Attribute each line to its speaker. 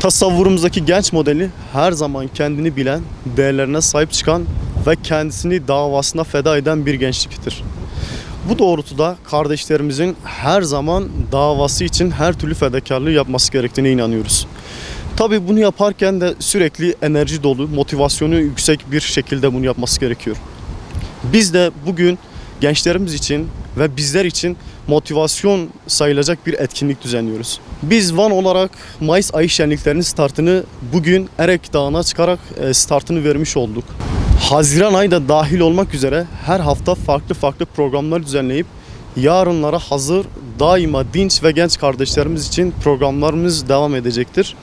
Speaker 1: Tasavvurumuzdaki genç modeli her zaman kendini bilen, değerlerine sahip çıkan ve kendisini davasına feda eden bir gençliktir. Bu doğrultuda kardeşlerimizin her zaman davası için her türlü fedakarlığı yapması gerektiğine inanıyoruz. Tabii bunu yaparken de sürekli enerji dolu, motivasyonu yüksek bir şekilde bunu yapması gerekiyor. Biz de bugün gençlerimiz için ve bizler için motivasyon sayılacak bir etkinlik düzenliyoruz. Biz Van olarak Mayıs ayı şenliklerinin startını bugün Erek Dağı'na çıkarak e, startını vermiş olduk. Haziran ayı da dahil olmak üzere her hafta farklı farklı programlar düzenleyip yarınlara hazır daima dinç ve genç kardeşlerimiz için programlarımız devam edecektir.